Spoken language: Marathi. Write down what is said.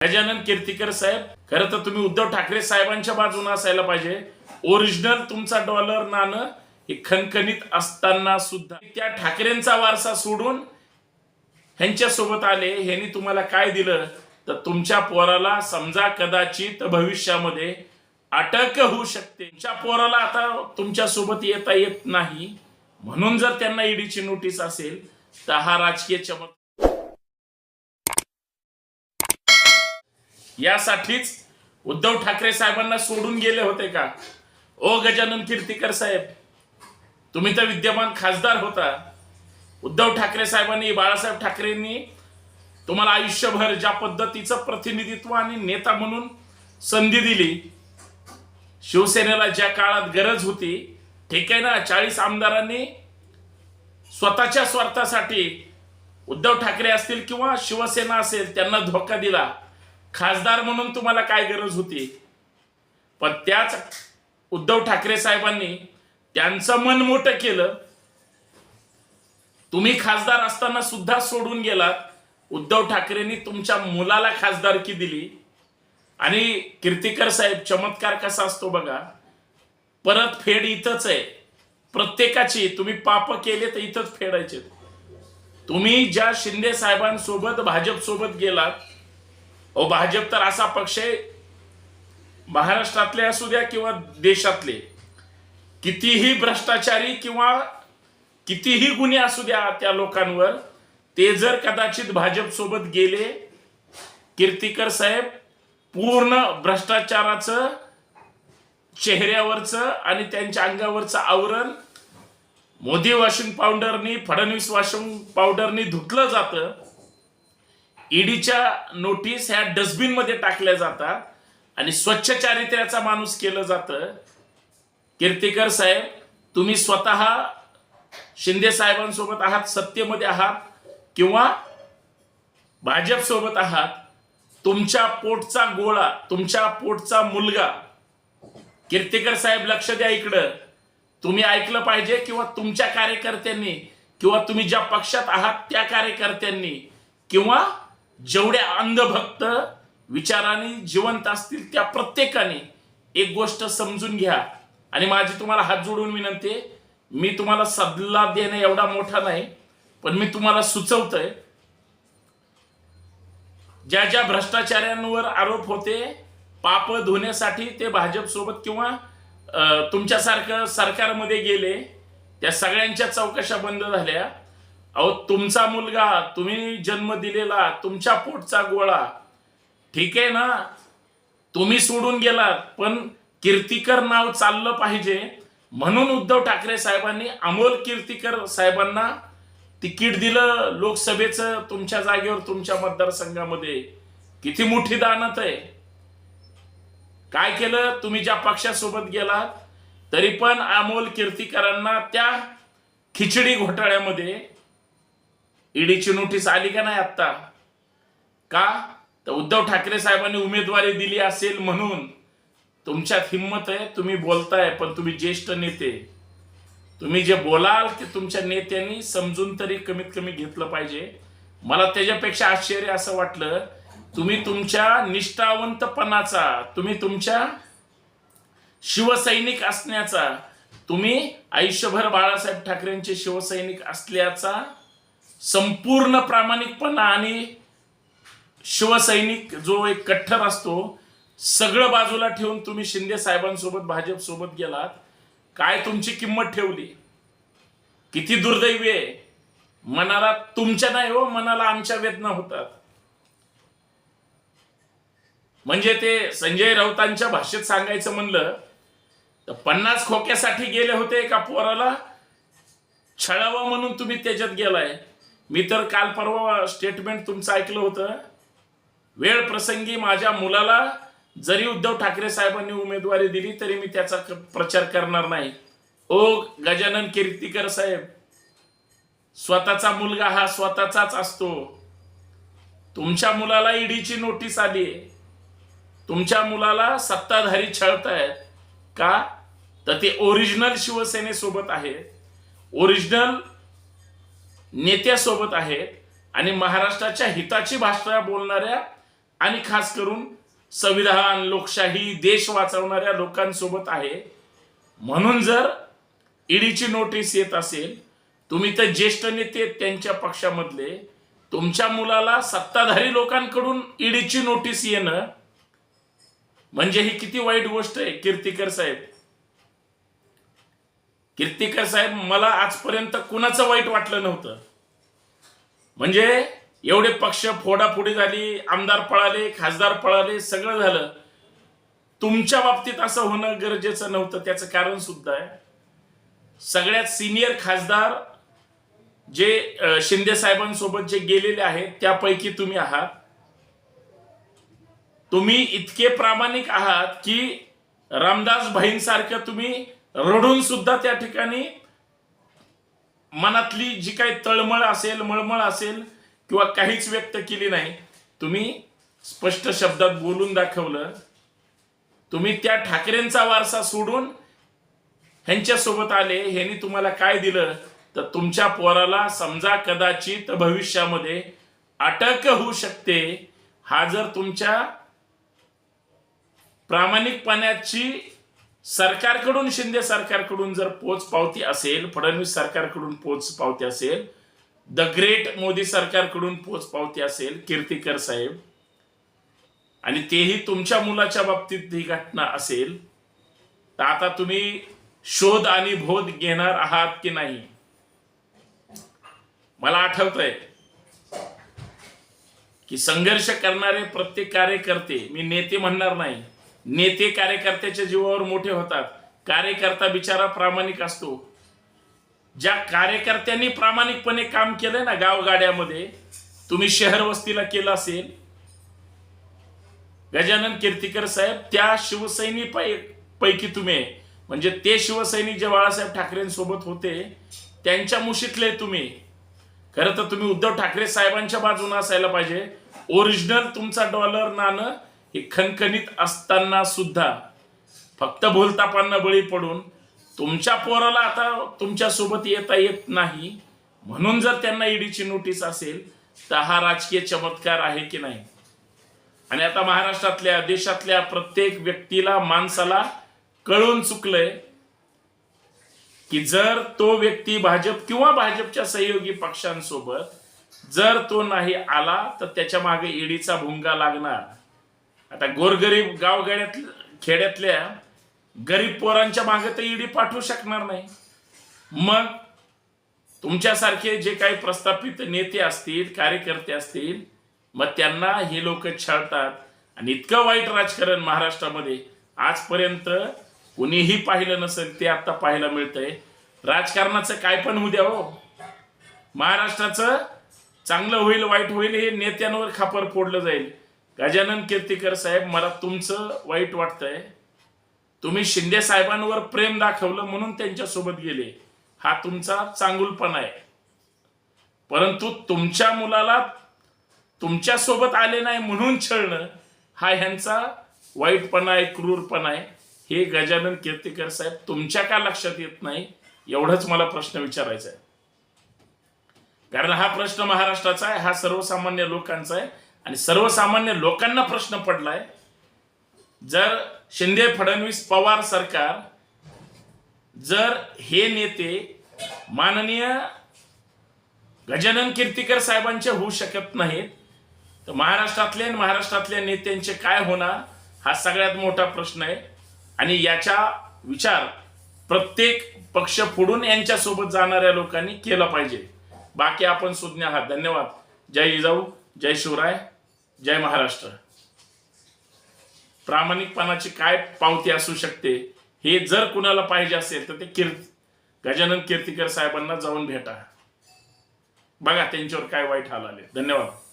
गजानन कीर्तीकर साहेब खरं तर तुम्ही उद्धव ठाकरे साहेबांच्या बाजूने असायला पाहिजे. ओरिजिनल तुमचा डॉलर नाणं हे खणखणीत असताना सुद्धा. त्या ठाकरेंचा वारसा सोडून ह्यांच्या सोबत आले ह्यांनी तुम्हाला काय दिलं? तर तुमच्या पोराला समजा कदाचित भविष्यामध्ये अटक होऊ शकते. तुमच्या पोराला आता तुमच्यासोबत येता येत नाही. म्हणून जर त्यांना ईडीची नोटीस असेल तर हा राजकीय चमत्कार यासाठीच उद्धव ठाकरे साहेबांना सोडून गेले होते का? ओ गजानन कीर्तीकर साहेब तुम्ही तर विद्यमान खासदार होता. उद्धव ठाकरे साहेबांनी बाळासाहेब ठाकरेंनी तुम्हाला आयुष्यभर ज्या पद्धतीचं प्रतिनिधित्व आणि नेता म्हणून संधी दिली शिवसेनेला ज्या काळात गरज होती ठीक आहे ना चाळीस आमदारांनी स्वतःच्या स्वार्थासाठी उद्धव ठाकरे असतील किंवा शिवसेना असेल त्यांना धोका दिला. खासदार म्हणून तुम्हाला काय गरज होती? पण त्याच उद्धव ठाकरे साहेबांनी त्यांचं मन मोठं केलं. तुम्ही खासदार असताना सुद्धा सोडून गेलात. उद्धव ठाकरेंनी तुमच्या मुलाला खासदारकी दिली. आणि कीर्तिकर साहेब चमत्कार कसा असतो बघा. परत फेड इथंच आहे. प्रत्येकाची तुम्ही पाप केले तर इथंच फेडायचे. तुम्ही ज्या शिंदे साहेबांसोबत भाजप सोबत गेलात अहो भाजप तर असा पक्ष आहे महाराष्ट्रातले असू द्या किंवा देशातले कितीही भ्रष्टाचारी किंवा कितीही गुन्हे असू द्या त्या लोकांवर ते जर कदाचित भाजप सोबत गेले कीर्तिकर साहेब पूर्ण भ्रष्टाचाराचं चेहऱ्यावरचं आणि त्यांच्या अंगावरचं आवरण मोदी वॉशिंग पावडरनी फडणवीस वॉशिंग पावडरनी धुतलं जातं ईडीच्या नोटीस ह्या डस्टबिनमध्ये टाकल्या जातात आणि स्वच्छ चारित्र्याचा माणूस केलं जातं. कीर्तिकर साहेब तुम्ही स्वतः शिंदे साहेबांसोबत आहात सत्तेमध्ये आहात किंवा भाजप सोबत आहात तुमच्या पोटचा गोळा तुमच्या पोटचा मुलगा कीर्तिकर साहेब लक्ष द्या इकडं. तुम्ही ऐकलं पाहिजे किंवा तुमच्या कार्यकर्त्यांनी किंवा तुम्ही ज्या पक्षात आहात त्या कार्यकर्त्यांनी किंवा जेवढे अंधभक्त विचाराने जिवंत असतील त्या प्रत्येकाने एक गोष्ट समजून घ्या. आणि माझी तुम्हाला हात जोडून विनंती आहे, मी तुम्हाला सल्ला देणं एवढा मोठा नाही पण मी तुम्हाला सुचवतोय ज्या ज्या भ्रष्टाचार्यांवर आरोप होते पाप धुण्यासाठी ते भाजप सोबत किंवा तुमच्यासारखं सरकारमध्ये गेले त्या सगळ्यांच्या चौकशा बंद झाल्या. अहो तुमचा मुलगा तुम्ही जन्म दिलेला तुमच्या पोटचा गोळा. ठीक आहे ना? तुम्ही सोडून गेलात पण कीर्तिकर नाव चाललं पाहिजे. म्हणून उद्धव ठाकरे साहेबांनी अमोल कीर्तिकर साहेबांना तिकीट दिलं लोकसभेचं तुमच्या जागेवर तुमच्या मतदारसंघामध्ये. किती मोठी दानत आहे. काय केलं? तुम्ही ज्या पक्षासोबत गेलात तरी पण अमोल कीर्तिकरांना त्या खिचडी घोटाळ्यामध्ये ईडीची नोटीस आली का नाही आत्ता? का? तर उद्धव ठाकरे साहेबांनी उमेदवारी दिली असेल म्हणून. तुमच्यात हिंमत आहे तुम्ही बोलताय पण तुम्ही ज्येष्ठ नेते. तुम्ही जे बोलाल ते तुमच्या नेत्यांनी समजून तरी कमीत कमी घेतलं पाहिजे. मला त्याच्यापेक्षा आश्चर्य असं वाटलं तुम्ही तुमच्या निष्ठावंतपणाचा तुम्ही तुमच्या शिवसैनिक असण्याचा तुम्ही आयुष्यभर बाळासाहेब ठाकरेंचे शिवसैनिक असल्याचा संपूर्ण प्रामाणिकपणा आणि शिवसैनिक जो एक कट्टर असतो सगळं बाजूला ठेवून तुम्ही शिंदे साहेबांसोबत भाजप सोबत गेलात. काय तुमची किंमत ठेवली? किती दुर्दैवी आहे. मनाला तुमच्या नाही हो मनाला आमच्या वेदना होतात. म्हणजे ते संजय राऊतांच्या भाषेत सांगायचं म्हणलं तर पन्नास खोक्यासाठी गेले होते एका पोराला. छळावं म्हणून तुम्ही त्याच्यात गेलाय. मी तर काल परवा स्टेटमेंट तुमचं ऐकलं होतं. वेळ प्रसंगी माझ्या मुलाला जरी उद्धव ठाकरे साहेबांनी उमेदवारी दिली तरी मी त्याचा प्रचार करणार नाही. ओ गजानन कीर्तीकर साहेब स्वतःचा मुलगा हा स्वतःचाच असतो. तुमच्या मुलाला ईडीची नोटीस आली तुमच्या मुलाला सत्ताधारी छळतायत. का? तर ते ओरिजिनल शिवसेनेसोबत आहे. ओरिजिनल नेत्यासोबत आहेत आणि महाराष्ट्राच्या हिताची भाषा बोलणाऱ्या आणि खास करून संविधान लोकशाही देश वाचवणाऱ्या लोकांसोबत आहे. म्हणून जर ईडीची नोटीस येत असेल तुम्ही तर ज्येष्ठ नेते त्यांच्या पक्षामधले. तुमच्या मुलाला सत्ताधारी लोकांकडून ईडीची नोटीस येणं म्हणजे ही किती वाईट गोष्ट आहे कीर्तिकर साहेब. कीर्तिकर साहेब मला आजपर्यंत कुणाचं वाईट वाटलं नव्हतं. म्हणजे एवढे पक्ष फोडाफोडी झाली आमदार पळाले खासदार पळाले सगळं झालं. तुमच्या बाबतीत असं होणं गरजेचं नव्हतं त्याचं कारण सुद्धा आहे. सगळ्यात सिनियर खासदार जे शिंदे साहेबांसोबत जे गेलेले आहेत त्यापैकी तुम्ही आहात. तुम्ही इतके प्रामाणिक आहात की रामदास भाईंसारखं तुम्ही रडून सुद्धा त्या ठिकाणी मनातली जी काही तळमळ असेल मळमळ असेल किंवा काहीच व्यक्त केली नाही तुम्ही स्पष्ट शब्दात बोलून दाखवलं. तुम्ही त्या ठाकरेंचा वारसा सोडून ह्यांच्यासोबत आले ह्यांनी तुम्हाला काय दिलं? तर तुमच्या पोराला समजा कदाचित भविष्यामध्ये अटक होऊ शकते. हा जर तुमच्या प्रामाणिकपणाची सरकारकडून शिंदे सरकारकडून जर पोच पावती असेल फडणवीस सरकारकडून पोच पावती असेल द ग्रेट मोदी सरकारकडून पोच पावती असेल कीर्तिकर साहेब आणि तेही तुमच्या मुलाच्या बाबतीत ही घटना असेल तर आता तुम्ही शोध आणि बोध घेणार आहात की नाही? मला आठवत आहे की संघर्ष करणारे प्रत्येक कार्यकर्ते मी नेते म्हणणार नाही नेते कार्यकर्त्याच्या जीवावर मोठे होतात. कार्यकर्ता बिचारा प्रामाणिक असतो. ज्या कार्यकर्त्यांनी प्रामाणिकपणे काम केलं ना गावगाड्यामध्ये तुम्ही शहर वस्तीला केलं असेल गजानन कीर्तिकर साहेब त्या शिवसैनी पै पैकी तुम्ही. म्हणजे ते शिवसैनिक जे बाळासाहेब ठाकरेंसोबत होते त्यांच्या मुशीतले तुम्ही. खरं तर तुम्ही उद्धव ठाकरे साहेबांच्या बाजूने असायला पाहिजे. ओरिजिनल तुमचा डॉलर नाणं हे खणखणीत असताना सुद्धा फक्त बोलतापांना बळी पडून तुमच्या पोराला आता तुमच्यासोबत येता येत नाही म्हणून जर त्यांना ईडीची नोटीस असेल तर हा राजकीय चमत्कार आहे की नाही? आणि आता महाराष्ट्रातल्या देशातल्या प्रत्येक व्यक्तीला माणसाला कळून चुकलंय की जर तो व्यक्ती भाजप किंवा भाजपच्या सहयोगी पक्षांसोबत जर तो नाही आला तर त्याच्यामागे ईडीचा भुंगा लागणार. आता गोरगरीब गावगाड्यात खेड्यातल्या गरीब पोरांच्या मागे तर ईडी पाठवू शकणार नाही. मग तुमच्यासारखे जे काही प्रस्थापित नेते असतील कार्यकर्ते असतील मग त्यांना हे लोक छळतात. आणि इतकं वाईट राजकारण महाराष्ट्रामध्ये आजपर्यंत कुणीही पाहिलं नसेल ते आता पाहायला मिळतंय. राजकारणाचं काय पण होऊ द्या हो. महाराष्ट्राचं चांगलं होईल वाईट होईल हे नेत्यांवर खापर फोडलं जाईल. गजानन कीर्तिकर साहेब मला तुमचं वाईट वाटतंय. तुम्ही शिंदे साहेबांवर प्रेम दाखवलं म्हणून त्यांच्यासोबत गेले. हा तुमचा चांगुलपणा आहे. परंतु तुमच्या मुलाला तुमच्यासोबत आले नाही म्हणून छळणं हा ह्यांचा वाईटपणा आहे क्रूरपणा आहे. हे गजानन कीर्तिकर साहेब तुमच्या का लक्षात येत नाही एवढंच मला प्रश्न विचारायचा आहे. कारण हा प्रश्न महाराष्ट्राचा आहे हा सर्वसामान्य लोकांचा आहे. आणि सर्वसामान्य लोकांना प्रश्न पडलाय जर शिंदे फडणवीस पवार सरकार जर हे नेते माननीय गजानन कीर्तीकर साहेबांचे होऊ शकत नाहीत तर महाराष्ट्रातले आणि महाराष्ट्रातल्या नेत्यांचे काय होणार हा सगळ्यात मोठा प्रश्न आहे. आणि याचा विचार प्रत्येक पक्ष फोडून यांच्यासोबत जाणाऱ्या लोकांनी केला पाहिजे. बाकी आपण सुज्ञ आहात. धन्यवाद. जय जिजाऊ. जय शिवराय. जय महाराष्ट्र. प्रामाणिकपणाची काय पावती असू शकते हे जर कुणाला पाहिजे असेल तर ते कीर्त गजानन कीर्तिकर साहेबांना जाऊन भेटा. बघा त्यांच्यावर काय वाईट हाल आले. धन्यवाद.